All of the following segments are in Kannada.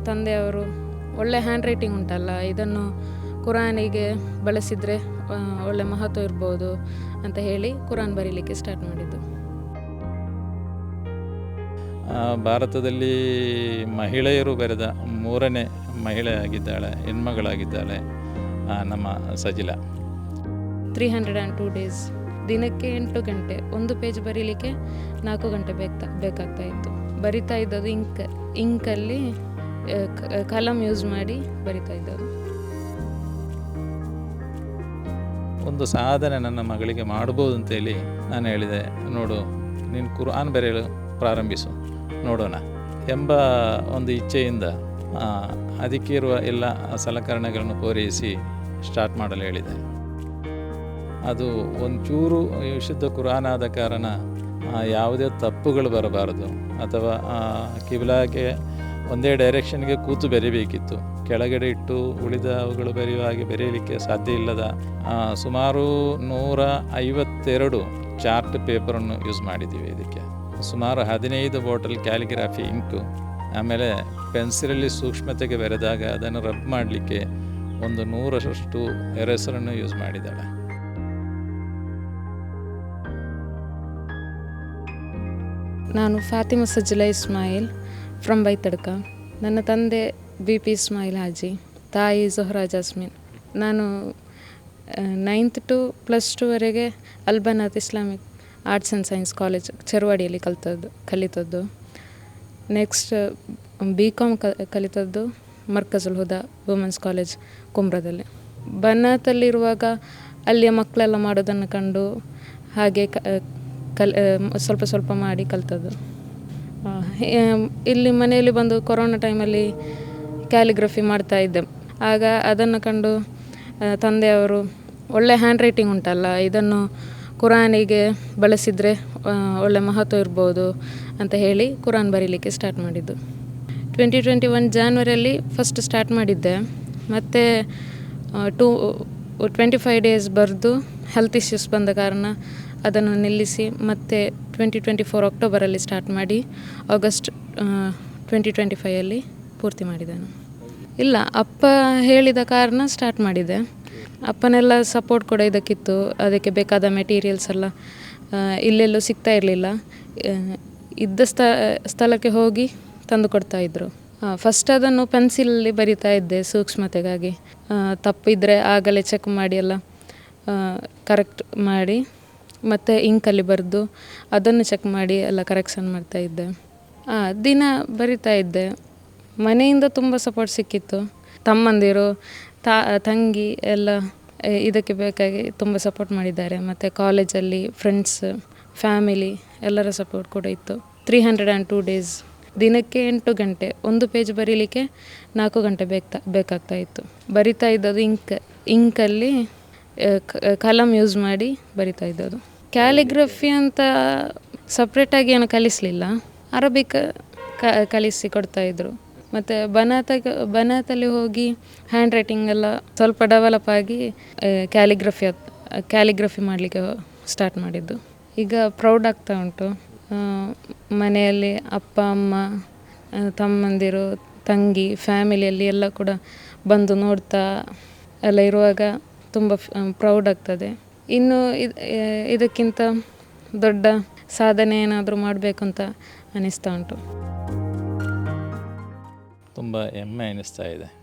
ತಂದೆಯವರು ಒಳ್ಳೆ ಹ್ಯಾಂಡ್ ರೈಟಿಂಗ್ ಉಂಟಲ್ಲ ಇದನ್ನು ಕುರಾನಿಗೆ ಬಳಸಿದರೆ ಒಳ್ಳೆ ಮಹತ್ವ ಇರ್ಬೋದು ಅಂತ ಹೇಳಿ ಕುರಾನ್ ಬರೀಲಿಕ್ಕೆ ಸ್ಟಾರ್ಟ್ ಮಾಡಿದ್ದು. ಭಾರತದಲ್ಲಿ ಮಹಿಳೆಯರು ಬರೆದ ಮೂರನೇ ಮಹಿಳೆ ಆಗಿದ್ದಾಳೆ ಹೆಣ್ಮಗಳಾಗಿದ್ದಾಳೆ ನಮ್ಮ Sajila. Three hundred and two days ದಿನಕ್ಕೆ ಎಂಟು ಗಂಟೆ ಒಂದು ಪೇಜ್ ಬರೀಲಿಕ್ಕೆ ನಾಲ್ಕು ಗಂಟೆ ಬೇಕಾ ಬೇಕಾಗ್ತಾ ಇತ್ತು. ಬರಿತಾ ಇದ್ದದ್ದು ಇಂಕ್ ಇಂಕಲ್ಲಿ ಆ, ಕ- ಕಲಂ ಯೂಸ್ ಮಾಡಿ ಬರಿತಾ ಇದ್ದವರು ಒಂದು ಸಾಧನೆ ನನ್ನ ಮಗಳಿಗೆ ಮಾಡ್ಬೋದು ಅಂತೇಳಿ ನಾನು ಹೇಳಿದೆ ನೋಡು ನೀನು ಕುರ್ಆನ್ ಬರೆಯಲು ಪ್ರಾರಂಭಿಸು ನೋಡೋಣ ಎಂಬ ಒಂದು ಇಚ್ಛೆಯಿಂದ ಅದಕ್ಕೆ ಇರುವ ಎಲ್ಲ ಸಲಕರಣೆಗಳನ್ನು ಪೂರೈಸಿ ಸ್ಟಾರ್ಟ್ ಮಾಡಲು ಹೇಳಿದೆ. ಅದು ಒಂಚೂರು ವಿಶುದ್ಧ ಕುರಾನ್ ಆದ ಕಾರಣ ಯಾವುದೇ ತಪ್ಪುಗಳು ಬರಬಾರದು ಅಥವಾ ಕಿಬ್ಲಾಗೆ ಒಂದೇ ಡೈರೆಕ್ಷನ್ಗೆ ಕೂತು ಬೆರಿಬೇಕಿತ್ತು. ಕೆಳಗಡೆ ಇಟ್ಟು ಉಳಿದವುಗಳು ಬೆರೆಯುವ ಹಾಗೆ ಬೆರೆಯಲಿಕ್ಕೆ ಸಾಧ್ಯ ಇಲ್ಲದ ಸುಮಾರು ನೂರ ಐವತ್ತೆರಡು ಚಾರ್ಟ್ ಪೇಪರನ್ನು ಯೂಸ್ ಮಾಡಿದ್ದೀವಿ ಇದಕ್ಕೆ. ಸುಮಾರು ಹದಿನೈದು ಬಾಟಲ್ ಕ್ಯಾಲಿಗ್ರಾಫಿ ಇಂಕು ಆಮೇಲೆ ಪೆನ್ಸಿಲಲ್ಲಿ ಸೂಕ್ಷ್ಮತೆಗೆ ಬೆರೆದಾಗ ಅದನ್ನು ರಬ್ ಮಾಡಲಿಕ್ಕೆ ಒಂದು ನೂರಷ್ಟು ಎರೆಸರನ್ನು ಯೂಸ್ ಮಾಡಿದ್ದಾಳೆ. ನಾನು ಫಾತಿಮಾ ಸಜ್ಜಲ ಇಸ್ಮಾಯಿಲ್. ಫ್ರಮ್ ಬೈತಡ್ಕ ನನ್ನ ತಂದೆ ಬಿ ಪಿ ಇಸ್ಮಾಯಿಲ್ ಹಾಜಿ ತಾಯಿ ಜೊಹ್ರಾ ಜಾಸ್ಮಿನ್ ನಾನು ninth to plus ಟುವರೆಗೆ Albanath Islamic arts and science college ಚೆರುವಾಡಿಯಲ್ಲಿ ಕಲ್ತದ್ದು, ಕಲಿತದ್ದು. ನೆಕ್ಸ್ಟ್ ಬಿ ಕಾಮ್ ಕಲಿತದ್ದು ಮರ್ಕಜುಲ್ ಹುದಾ ವುಮೆನ್ಸ್ ಕಾಲೇಜ್ ಕುಮ್ರದಲ್ಲಿ ಬನ್ನಾಥಲ್ಲಿರುವಾಗ ಅಲ್ಲಿಯ ಮಕ್ಕಳೆಲ್ಲ ಮಾಡೋದನ್ನು ಕಂಡು ಹಾಗೆ ಕಲ್ ಸ್ವಲ್ಪ ಸ್ವಲ್ಪ ಮಾಡಿ ಕಲ್ತದ್ದು. ಇಲ್ಲಿ ಮನೆಯಲ್ಲಿ ಬಂದು ಕೊರೋನಾ ಟೈಮಲ್ಲಿ ಕ್ಯಾಲಿಗ್ರಫಿ ಮಾಡ್ತಾ ಇದ್ದೆ. ಆಗ ಅದನ್ನು ಕಂಡು ತಂದೆಯವರು ಒಳ್ಳೆ ಹ್ಯಾಂಡ್ ರೈಟಿಂಗ್ ಉಂಟಲ್ಲ, ಇದನ್ನು ಕುರಾನಿಗೆ ಬಳಸಿದರೆ ಒಳ್ಳೆ ಮಹತ್ವ ಇರ್ಬೋದು ಅಂತ ಹೇಳಿ ಕುರಾನ್ ಬರೀಲಿಕ್ಕೆ ಸ್ಟಾರ್ಟ್ ಮಾಡಿದ್ದು. ಟ್ವೆಂಟಿ ಟ್ವೆಂಟಿ ಒನ್ ಜಾನ್ವರಿಯಲ್ಲಿ ಫಸ್ಟ್ ಸ್ಟಾರ್ಟ್ ಮಾಡಿದ್ದೆ. ಮತ್ತು ಟೂ ಟ್ವೆಂಟಿ ಫೈವ್ ಡೇಸ್ ಬರೆದು ಹೆಲ್ತ್ ಇಶ್ಯೂಸ್ ಬಂದ ಕಾರಣ ಅದನ್ನು ನಿಲ್ಲಿಸಿ ಮತ್ತೆ ಟ್ವೆಂಟಿ ಟ್ವೆಂಟಿ ಫೋರ್ ಅಕ್ಟೋಬರಲ್ಲಿ ಸ್ಟಾರ್ಟ್ ಮಾಡಿ ಆಗಸ್ಟ್ ಟ್ವೆಂಟಿ ಟ್ವೆಂಟಿ ಫೈಯಲ್ಲಿ ಪೂರ್ತಿ ಮಾಡಿದೆನು ಇಲ್ಲ, ಅಪ್ಪ ಹೇಳಿದ ಕಾರಣ ಸ್ಟಾರ್ಟ್ ಮಾಡಿದೆ. ಅಪ್ಪನೆಲ್ಲ ಸಪೋರ್ಟ್ ಕೂಡ ಇದಕ್ಕಿತ್ತು. ಅದಕ್ಕೆ ಬೇಕಾದ ಮೆಟೀರಿಯಲ್ಸ್ ಎಲ್ಲ ಇಲ್ಲೆಲ್ಲೂ ಸಿಗ್ತಾ ಇರಲಿಲ್ಲ. ಇದ್ದ ಸ್ಥ, ಸ್ಥಳಕ್ಕೆ ಹೋಗಿ ತಂದು ಕೊಡ್ತಾ ಇದ್ರು. ಫಸ್ಟ್ ಅದನ್ನು ಪೆನ್ಸಿಲಲ್ಲಿ ಬರಿತಾ ಇದ್ದೆ ಸೂಕ್ಷ್ಮತೆಗಾಗಿ. ತಪ್ಪಿದ್ರೆ ಆಗಲೇ ಚೆಕ್ ಮಾಡಿ ಎಲ್ಲ ಕರೆಕ್ಟ್ ಮಾಡಿ. ಮತ್ತು ಇಂಕಲ್ಲಿ ಬರೆದು ಅದನ್ನು ಚೆಕ್ ಮಾಡಿ ಎಲ್ಲ ಕರೆಕ್ಷನ್ ಮಾಡ್ತಾ ಇದ್ದೆ. ಆ, ದಿನ ಬರಿತಾ ಇದ್ದೆ. ಮನೆಯಿಂದ ತುಂಬ ಸಪೋರ್ಟ್ ಸಿಕ್ಕಿತ್ತು. ತಮ್ಮಂದಿರು ತಂಗಿ ಎಲ್ಲ ಇದಕ್ಕೆ ಬೇಕಾಗಿ ತುಂಬ ಸಪೋರ್ಟ್ ಮಾಡಿದ್ದಾರೆ. ಮತ್ತು ಕಾಲೇಜಲ್ಲಿ ಫ್ರೆಂಡ್ಸ್ ಫ್ಯಾಮಿಲಿ ಎಲ್ಲರ ಸಪೋರ್ಟ್ ಕೂಡ ಇತ್ತು. Three hundred and two days ದಿನಕ್ಕೆ ಎಂಟು ಗಂಟೆ ಒಂದು ಪೇಜ್ ಬರೀಲಿಕ್ಕೆ ನಾಲ್ಕು ಗಂಟೆ ಬೇಕಾ ಬೇಕಾಗ್ತಾ ಇತ್ತು. ಬರಿತಾ ಇದ್ದದ್ದು ಇಂಕ್ ಇಂಕಲ್ಲಿ ಕಲಮ್ ಯೂಸ್ ಮಾಡಿ ಬರಿತಾ ಇದ್ದದ್ದು. ಕ್ಯಾಲಿಗ್ರಫಿ ಅಂತ ಸಪ್ರೇಟಾಗಿ ಏನು ಕಲಿಸಲಿಲ್ಲ. ಅರಬಿಕ್ ಕಲಿಸಿ ಕೊಡ್ತಾಯಿದ್ರು ಮತ್ತು ಬನಾತ ಬನಾತಲ್ಲಿ ಹೋಗಿ ಹ್ಯಾಂಡ್ ರೈಟಿಂಗ್ ಎಲ್ಲ ಸ್ವಲ್ಪ ಡೆವಲಪ್ ಆಗಿ ಕ್ಯಾಲಿಗ್ರಫಿ ಕ್ಯಾಲಿಗ್ರಫಿ ಮಾಡಲಿಕ್ಕೆ ಸ್ಟಾರ್ಟ್ ಮಾಡಿದ್ದು. ಈಗ ಪ್ರೌಡ್ ಆಗ್ತಾ ಉಂಟು. ಮನೆಯಲ್ಲಿ ಅಪ್ಪ, ಅಮ್ಮ ತಮ್ಮಂದಿರು, ತಂಗಿ ಫ್ಯಾಮಿಲಿಯಲ್ಲಿ ಎಲ್ಲ ಕೂಡ ಬಂದು ನೋಡ್ತಾ ಎಲ್ಲ ಇರುವಾಗ ತುಂಬ ಪ್ರೌಡ್ ಆಗ್ತದೆ. ಇನ್ನು ಇದ್- ಇದಕ್ಕಿಂತ ದೊಡ್ಡ ಸಾಧನೆ ಏನಾದರೂ ಮಾಡಬೇಕು ಅಂತ ಅನ್ನಿಸ್ತಾ ಉಂಟು. ತುಂಬ ಹೆಮ್ಮೆ ಅನ್ನಿಸ್ತಾ ಇದೆ.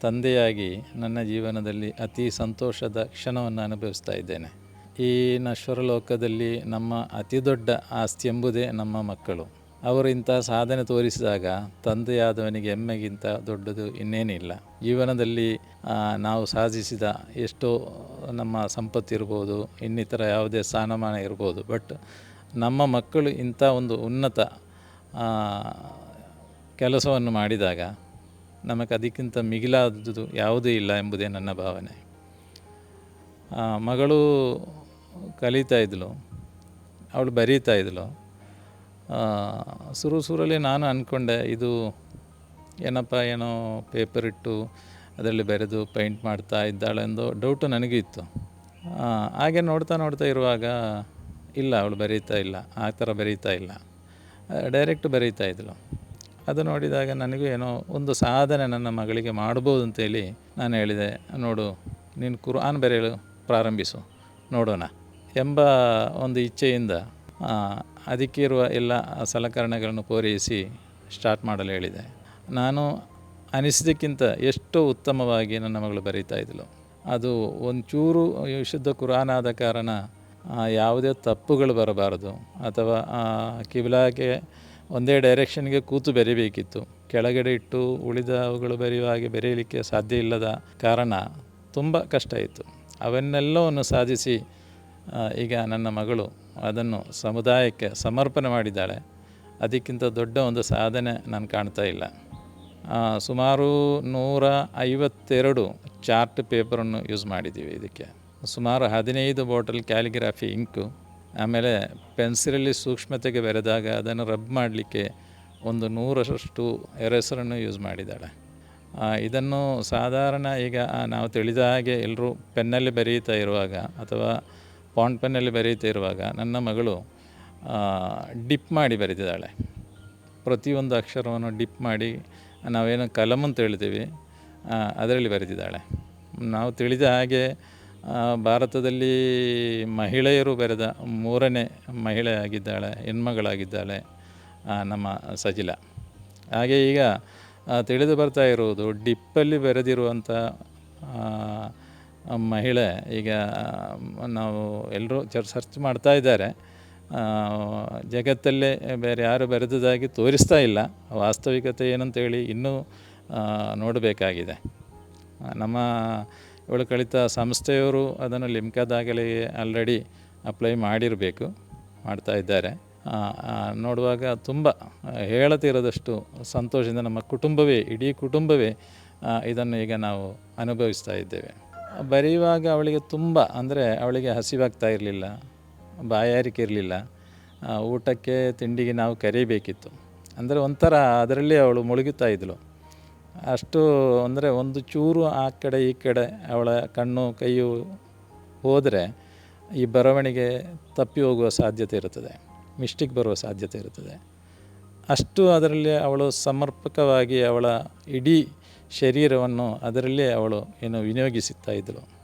ತಂದೆಯಾಗಿ ನನ್ನ ಜೀವನದಲ್ಲಿ ಅತಿ ಸಂತೋಷದ ಕ್ಷಣವನ್ನು ಅನುಭವಿಸ್ತಾ ಇದ್ದೇನೆ. ಈ ನಶ್ವರ ಲೋಕದಲ್ಲಿ ನಮ್ಮ ಅತಿ ದೊಡ್ಡ ಆಸ್ತಿ ಎಂಬುದೇ ನಮ್ಮ ಮಕ್ಕಳು. ಅವರು ಇಂಥ ಸಾಧನೆ ತೋರಿಸಿದಾಗ ತಂದೆಯಾದವನಿಗೆ ಹೆಮ್ಮೆಗಿಂತ ದೊಡ್ಡದು ಇನ್ನೇನಿಲ್ಲ. ಜೀವನದಲ್ಲಿ ನಾವು ಸಾಧಿಸಿದ ಎಷ್ಟೋ ನಮ್ಮ ಸಂಪತ್ತು ಇರ್ಬೋದು, ಇನ್ನಿತರ ಯಾವುದೇ ಸ್ಥಾನಮಾನ ಇರ್ಬೋದು, ಬಟ್ ನಮ್ಮ ಮಕ್ಕಳು ಇಂಥ ಒಂದು ಉನ್ನತ ಕೆಲಸವನ್ನು ಮಾಡಿದಾಗ ನಮಗೆ ಅದಕ್ಕಿಂತ ಮಿಗಿಲಾದದ್ದು ಯಾವುದೂ ಇಲ್ಲ ಎಂಬುದೇ ನನ್ನ ಭಾವನೆ. ಮಗಳು ಕಲಿತಾ ಇದ್ಲು, ಅವಳು ಬರೀತಾ ಇದ್ಲು. ಸುರು ಸುರಲ್ಲಿ ನಾನು ಅಂದ್ಕೊಂಡೆ ಇದು ಏನಪ್ಪ, ಏನೋ ಪೇಪರ್ ಇಟ್ಟು ಅದರಲ್ಲಿ ಬೆರೆದು ಪೈಂಟ್ ಮಾಡ್ತಾ ಇದ್ದಾಳೆಂದು ಡೌಟು ನನಗೂ ಇತ್ತು. ಹಾಗೆ ನೋಡ್ತಾ ನೋಡ್ತಾ ಇರುವಾಗ, ಇಲ್ಲ, ಅವಳು ಬರೀತಾ ಇಲ್ಲ, ಆ ಥರ ಬರೀತಾ ಇಲ್ಲ. ಡೈರೆಕ್ಟ್ ಬರೀತಾ ಇದ್ಳು ಅದು ನೋಡಿದಾಗ ನನಗೂ ಏನೋ ಒಂದು ಸಾಧನೆ ನನ್ನ ಮಗಳಿಗೆ ಮಾಡ್ಬೋದು ಅಂತೇಳಿ ನಾನು ಹೇಳಿದೆ, ನೋಡು, ನೀನು ಕುರ್ಆನ್ ಬರೆಯಲು ಪ್ರಾರಂಭಿಸು, ನೋಡೋಣ ಎಂಬ ಒಂದು ಇಚ್ಛೆಯಿಂದ ಅದಕ್ಕಿರುವ ಎಲ್ಲ ಸಲಕರಣೆಗಳನ್ನು ಪೂರೈಸಿ ಸ್ಟಾರ್ಟ್ ಮಾಡಲು ಹೇಳಿದೆ. ನಾನು ಅನಿಸಿದ್ದಕ್ಕಿಂತ ಎಷ್ಟೋ ಉತ್ತಮವಾಗಿ ನನ್ನ ಮಗಳು ಬರೀತಾ ಇದ್ಲು ಅದು ಒಂಚೂರು ವಿಶುದ್ಧ ಕುರಾನ್ ಆದ ಕಾರಣ ಯಾವುದೇ ತಪ್ಪುಗಳು ಬರಬಾರದು. ಅಥವಾ ಕಿಬಿಲಾಗೆ ಒಂದೇ ಡೈರೆಕ್ಷನ್ಗೆ ಕೂತು ಬೆರಿಬೇಕಿತ್ತು. ಕೆಳಗಡೆ ಇಟ್ಟು ಉಳಿದ ಅವುಗಳು ಬರೆಯುವ ಹಾಗೆ ಬೆರೆಯಲಿಕ್ಕೆ ಸಾಧ್ಯ ಇಲ್ಲದ ಕಾರಣ ತುಂಬ ಕಷ್ಟ ಇತ್ತು. ಅವನ್ನೆಲ್ಲವನ್ನು ಸಾಧಿಸಿ ಈಗ ನನ್ನ ಮಗಳು ಅದನ್ನು ಸಮುದಾಯಕ್ಕೆ ಸಮರ್ಪಣೆ ಮಾಡಿದ್ದಾಳೆ. ಅದಕ್ಕಿಂತ ದೊಡ್ಡ ಒಂದು ಸಾಧನೆ ನಾನು ಕಾಣ್ತಾ ಇಲ್ಲ. ಸುಮಾರು ನೂರ ಐವತ್ತೆರಡು ಚಾರ್ಟ್ ಪೇಪರನ್ನು ಯೂಸ್ ಮಾಡಿದ್ದೀವಿ ಇದಕ್ಕೆ. ಸುಮಾರು ಹದಿನೈದು ಬಾಟಲ್ ಕ್ಯಾಲಿಗ್ರಾಫಿ ಇಂಕು, ಆಮೇಲೆ ಪೆನ್ಸಿಲಲ್ಲಿ ಸೂಕ್ಷ್ಮತೆಗೆ ಬೆರೆದಾಗ ಅದನ್ನು ರಬ್ ಮಾಡಲಿಕ್ಕೆ ಒಂದು ನೂರರಷ್ಟು ಎರೆಸರನ್ನು ಯೂಸ್ ಮಾಡಿದ್ದಾಳೆ. ಇದನ್ನು ಸಾಧಾರಣ ಈಗ ನಾವು ತಿಳಿದ ಹಾಗೆ ಎಲ್ಲರೂ ಪೆನ್ನಲ್ಲಿ ಬರೆಯುತ್ತಾ ಇರುವಾಗ ಅಥವಾ ಪಾಂಡ್ ಪೆನ್ನಲ್ಲಿ ಬರೆಯುತ್ತಾ ಇರುವಾಗ ನನ್ನ ಮಗಳು ಡಿಪ್ ಮಾಡಿ ಬರೆದಿದ್ದಾಳೆ. ಪ್ರತಿಯೊಂದು ಅಕ್ಷರವನ್ನು ಡಿಪ್ ಮಾಡಿ ನಾವೇನು ಕಲಮ್ ಅಂತ ಹೇಳ್ತೀವಿ ಅದರಲ್ಲಿ ಬರೆದಿದ್ದಾಳೆ. ನಾವು ತಿಳಿದ ಹಾಗೆ ಭಾರತದಲ್ಲಿ ಮಹಿಳೆಯರು ಬರೆದ ಮೂರನೇ ಮಹಿಳೆ ಆಗಿದ್ದಾಳೆ, ಹೆಣ್ಮಗಳಾಗಿದ್ದಾಳೆ ನಮ್ಮ ಸಜಿಲ. ಹಾಗೆ ಈಗ ತಿಳಿದು ಬರ್ತಾ ಇರುವುದು, ಡಿಪ್ಪಲ್ಲಿ ಬರೆದಿರುವಂಥ ಮಹಿಳೆ ಈಗ ನಾವು ಎಲ್ಲರೂ ಚರ್ ಸರ್ಚ್ ಮಾಡ್ತಾ ಇದ್ದಾರೆ. ಜಗತ್ತಲ್ಲೇ ಬೇರೆ ಯಾರು ಬರೆದದಾಗಿ ತೋರಿಸ್ತಾ ಇಲ್ಲ. ವಾಸ್ತವಿಕತೆ ಏನಂತೇಳಿ ಇನ್ನೂ ನೋಡಬೇಕಾಗಿದೆ. ನಮ್ಮ, ಇವಳು ಕಲಿತ ಸಂಸ್ಥೆಯವರು ಅದನ್ನು ಲಿಮ್ಕಾದಾಗಲೇ ಆಲ್ರೆಡಿ ಅಪ್ಲೈ ಮಾಡಿರಬೇಕು, ಮಾಡ್ತಾ ಇದ್ದಾರೆ. ನೋಡುವಾಗ ತುಂಬ ಹೇಳತಿರದಷ್ಟು ಸಂತೋಷದಿಂದ ನಮ್ಮ ಕುಟುಂಬವೇ, ಇಡೀ ಕುಟುಂಬವೇ ಇದನ್ನು ಈಗ ನಾವು ಅನುಭವಿಸ್ತಾ ಇದ್ದೇವೆ. ಬರೆಯುವಾಗ ಅವಳಿಗೆ ತುಂಬ, ಅಂದರೆ ಅವಳಿಗೆ ಹಸಿವಾಗ್ತಾ ಇರಲಿಲ್ಲ. ಬಾಯಾರಿಕೆ ಇರಲಿಲ್ಲ. ಊಟಕ್ಕೆ ತಿಂಡಿಗೆ ನಾವು ಕರಿಬೇಕಿತ್ತು. ಅಂದರೆ ಒಂಥರ ಅದರಲ್ಲಿ ಅವಳು ಮುಳುಗುತ್ತಾ ಇದ್ಳು ಅಷ್ಟು ಅಂದರೆ ಒಂದು ಚೂರು ಆ ಕಡೆ ಈ ಕಡೆ ಅವಳ ಕಣ್ಣು ಕೈಯು ಹೋದರೆ ಈ ಬರವಣಿಗೆ ತಪ್ಪಿ ಹೋಗುವ ಸಾಧ್ಯತೆ ಇರುತ್ತದೆ. ಮಿಸ್ಟಿಕ್ ಬರುವ ಸಾಧ್ಯತೆ ಇರುತ್ತದೆ. ಅಷ್ಟು ಅದರಲ್ಲಿ ಅವಳು ಸಮರ್ಪಕವಾಗಿ ಅವಳ ಇಡೀ ಶರೀರವನ್ನು ಅದರಲ್ಲೇ ಅವಳು ಏನು ವಿನಿಯೋಗಿಸುತ್ತಾ ಇದ್ದಳು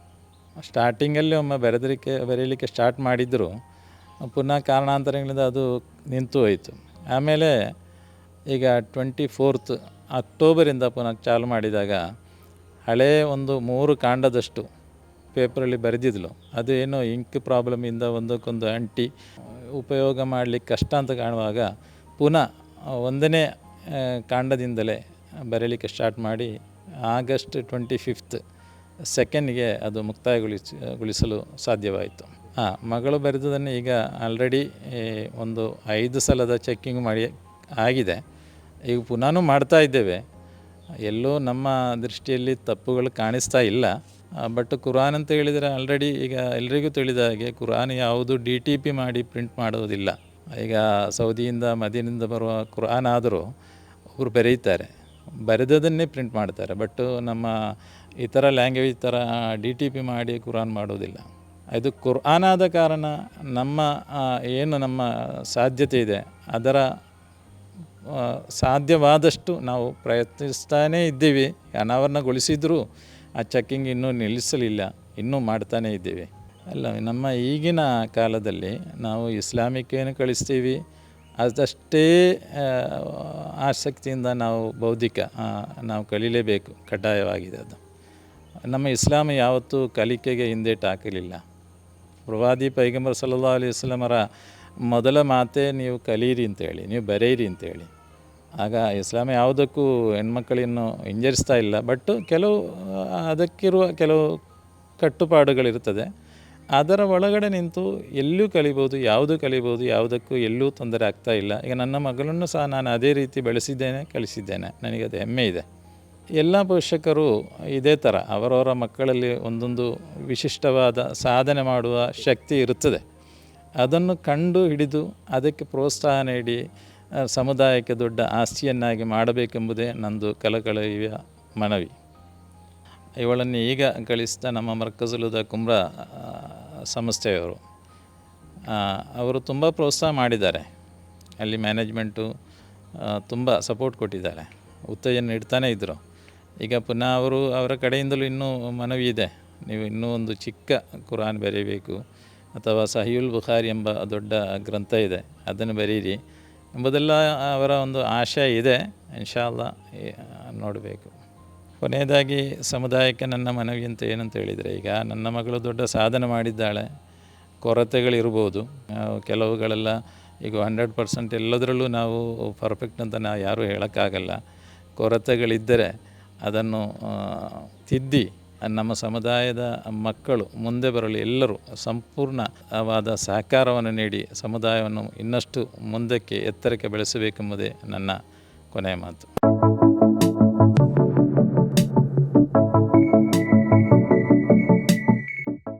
ಸ್ಟಾರ್ಟಿಂಗಲ್ಲಿ ಒಮ್ಮೆ ಬರೆದಲಿಕ್ಕೆ ಬರೀಲಿಕ್ಕೆ ಸ್ಟಾರ್ಟ್ ಮಾಡಿದ್ದರು ಪುನಃ ಕಾರಣಾಂತರಗಳಿಂದ ಅದು ನಿಂತು ಹೋಯಿತು. ಆಮೇಲೆ ಈಗ ಟ್ವೆಂಟಿ ಫೋರ್ತ್ ಅಕ್ಟೋಬರಿಂದ ಪುನಃ ಚಾಲು ಮಾಡಿದಾಗ ಹಳೇ ಒಂದು ಮೂರು ಕಾಂಡದಷ್ಟು ಪೇಪರಲ್ಲಿ ಬರೆದಿದ್ಲು. ಅದು ಏನು ಇಂಕ್ ಪ್ರಾಬ್ಲಮಿಂದ ಒಂದಕ್ಕೊಂದು ಅಂಟಿ ಉಪಯೋಗ ಮಾಡಲಿಕ್ಕೆ ಕಷ್ಟ ಅಂತ ಕಾಣುವಾಗ ಪುನಃ ಒಂದನೇ ಕಾಂಡದಿಂದಲೇ ಬರೀಲಿಕ್ಕೆ ಸ್ಟಾರ್ಟ್ ಮಾಡಿ ಆಗಸ್ಟ್ ಟ್ವೆಂಟಿ ಫಿಫ್ತ್ ಸೆಕೆಂಡ್ಗೆ ಅದು ಮುಕ್ತಾಯಗೊಳಿಸಿ, ಗೊಳಿಸಲು ಸಾಧ್ಯವಾಯಿತು. ಹಾಂ ಮಗಳು ಬರೆದುದನ್ನು ಈಗ ಆಲ್ರೆಡಿ ಒಂದು ಐದು ಸಲದ ಚೆಕ್ಕಿಂಗ್ ಮಾಡಿ, ಆಗಿದೆ. ಈಗ ಪುನಃ ಮಾಡ್ತಾ ಇದ್ದೇವೆ. ಎಲ್ಲೂ ನಮ್ಮ ದೃಷ್ಟಿಯಲ್ಲಿ ತಪ್ಪುಗಳು ಕಾಣಿಸ್ತಾ ಇಲ್ಲ. ಬಟ್ ಕುರಾನ್ ಅಂತ ಹೇಳಿದರೆ ಆಲ್ರೆಡಿ ಈಗ ಎಲ್ರಿಗೂ ತಿಳಿದ ಹಾಗೆ ಕುರಾನ್ ಯಾವುದು ಡಿ ಟಿ ಪಿ ಮಾಡಿ ಪ್ರಿಂಟ್ ಮಾಡೋದಿಲ್ಲ. ಈಗ ಸೌದಿಯಿಂದ ಮದಿನಿಂದ ಬರುವ ಕುರಾನ್ ಆದರೂ ಒಬ್ಬರು ಬರೆಯುತ್ತಾರೆ ಬರೆದದನ್ನೇ ಪ್ರಿಂಟ್ ಮಾಡ್ತಾರೆ. ಬಟ್ ನಮ್ಮ ಇತರ ಲ್ಯಾಂಗ್ವೇಜ್ ಥರ ಡಿ ಟಿ ಪಿ ಮಾಡಿ ಕುರಾನ್ ಮಾಡೋದಿಲ್ಲ. ಇದು ಕುರಾನ್ ಆದ ಕಾರಣ ನಮ್ಮ ಏನು ನಮ್ಮ ಸಾಧ್ಯತೆ ಇದೆ, ಅದರ ಸಾಧ್ಯವಾದಷ್ಟು ನಾವು ಪ್ರಯತ್ನಿಸ್ತಾನೇ ಇದ್ದೀವಿ. ಅನಾವರಣಗೊಳಿಸಿದರೂ ಆ ಚೆಕ್ಕಿಂಗ್ ಇನ್ನೂ ನಿಲ್ಲಿಸಲಿಲ್ಲ, ಇನ್ನೂ ಮಾಡ್ತಾನೇ ಇದ್ದೀವಿ. ಅಲ್ಲ, ನಮ್ಮ ಈಗಿನ ಕಾಲದಲ್ಲಿ ನಾವು ಇಸ್ಲಾಮಿಕ್ ಏನು ಕಳಿಸ್ತೀವಿ, ಅದಷ್ಟೇ ಆಸಕ್ತಿಯಿಂದ ನಾವು ಬೌದ್ಧಿಕ ನಾವು ಕಲೀಲೇಬೇಕು, ಕಡ್ಡಾಯವಾಗಿದೆ ಅದು. ನಮ್ಮ ಇಸ್ಲಾಂ ಯಾವತ್ತೂ ಕಲಿಕೆಗೆ ಹಿಂದೇಟು ಹಾಕಲಿಲ್ಲ. ಪ್ರವಾದಿ ಪೈಗಂಬರ್ ಸಲ್ಲಾ ಅಲಿ ಇಸ್ಲಾಮರ ಮೊದಲ ಮಾತೇ ನೀವು ಕಲೀರಿ ಅಂತೇಳಿ, ನೀವು ಬರೆಯಿರಿ ಅಂತೇಳಿ. ಆಗ ಇಸ್ಲಾಂ ಯಾವುದಕ್ಕೂ ಹೆಣ್ಮಕ್ಕಳನ್ನು ಹಿಂಜರಿಸ್ತಾ ಇಲ್ಲ. ಬಟ್ ಕೆಲವು, ಅದಕ್ಕಿರುವ ಕೆಲವು ಕಟ್ಟುಪಾಡುಗಳಿರ್ತದೆ ಅದರ ಒಳಗಡೆ ನಿಂತು ಎಲ್ಲೂ ಕಲಿಬೋದು, ಯಾವುದು ಕಲಿಬೋದು, ಯಾವುದಕ್ಕೂ ಎಲ್ಲೂ ತೊಂದರೆ ಆಗ್ತಾ ಇಲ್ಲ. ಈಗ ನನ್ನ ಮಗಳನ್ನು ಸಹ ನಾನು ಅದೇ ರೀತಿ ಬೆಳೆಸಿದ್ದೇನೆ, ಕಲಿಸಿದ್ದೇನೆ. ನನಗೆ ಅದು ಹೆಮ್ಮೆ ಇದೆ. ಎಲ್ಲ ಪೋಷಕರು ಇದೇ ಥರ ಅವರವರ ಮಕ್ಕಳಲ್ಲಿ ಒಂದೊಂದು ವಿಶಿಷ್ಟವಾದ ಸಾಧನೆ ಮಾಡುವ ಶಕ್ತಿ ಇರುತ್ತದೆ. ಅದನ್ನು ಕಂಡು ಹಿಡಿದು ಅದಕ್ಕೆ ಪ್ರೋತ್ಸಾಹ ನೀಡಿ ಸಮುದಾಯಕ್ಕೆ ದೊಡ್ಡ ಆಸ್ತಿಯನ್ನಾಗಿ ಮಾಡಬೇಕೆಂಬುದೇ ನಂದು ಕಲಕಳೆಯ ಮನವಿ. ಇವಳನ್ನು ಈಗ ಕಳಿಸಿದ ನಮ್ಮ ಮರ್ಕಜುಲುದ ಕುಮ್ರ ಸಂಸ್ಥೆಯವರು. ಅವರು ತುಂಬ ಪ್ರೋತ್ಸಾಹ ಮಾಡಿದ್ದಾರೆ. ಅಲ್ಲಿ ಮ್ಯಾನೇಜ್ಮೆಂಟು ತುಂಬ ಸಪೋರ್ಟ್ ಕೊಟ್ಟಿದ್ದಾರೆ. ಉತ್ತೇಜನ ನೀಡ್ತಾನೇ ಇದ್ದರು ಈಗ ಪುನಃ ಅವರು ಅವರ ಕಡೆಯಿಂದಲೂ ಇನ್ನೂ ಮನವಿ ಇದೆ. ನೀವು ಇನ್ನೂ ಒಂದು ಚಿಕ್ಕ ಕುರಾನ್ ಬರೀಬೇಕು ಅಥವಾ ಸಹಿಯುಲ್ ಬುಖಾರಿ ಎಂಬ ದೊಡ್ಡ ಗ್ರಂಥ ಇದೆ, ಅದನ್ನು ಬರೀರಿ. ಎಂಬುದೆಲ್ಲ ಅವರ ಒಂದು ಆಶಯ ಇದೆ. ಇನ್ಶಾಲ್ಲ ನೋಡಬೇಕು. ಕೊನೆಯದಾಗಿ, ಸಮುದಾಯಕ್ಕೆ ನನ್ನ ಮನವಿ ಅಂತ ಏನಂತ ಹೇಳಿದರೆ, ಈಗ ನನ್ನ ಮಗಳು ದೊಡ್ಡ ಸಾಧನೆ ಮಾಡಿದ್ದಾಳೆ. ಕೊರತೆಗಳಿರ್ಬೋದು. ಕೆಲವುಗಳೆಲ್ಲ, ಈಗ ಹಂಡ್ರೆಡ್ ಪರ್ಸೆಂಟ್ ಎಲ್ಲದರಲ್ಲೂ ನಾವು ಪರ್ಫೆಕ್ಟ್ ಅಂತ ನಾವು ಯಾರೂ ಹೇಳೋಕ್ಕಾಗಲ್ಲ. ಕೊರತೆಗಳಿದ್ದರೆ ಅದನ್ನು ತಿದ್ದಿ, ನಮ್ಮ ಸಮುದಾಯದ ಮಕ್ಕಳು ಮುಂದೆ ಬರಲು, ಎಲ್ಲರೂ ಸಂಪೂರ್ಣವಾದ ಸಹಕಾರವನ್ನು ನೀಡಿ ಸಮುದಾಯವನ್ನು ಇನ್ನಷ್ಟು ಮುಂದಕ್ಕೆ, ಎತ್ತರಕ್ಕೆ ಬೆಳೆಸಬೇಕೆಂಬುದೇ ನನ್ನ ಕೊನೆಯ ಮಾತು.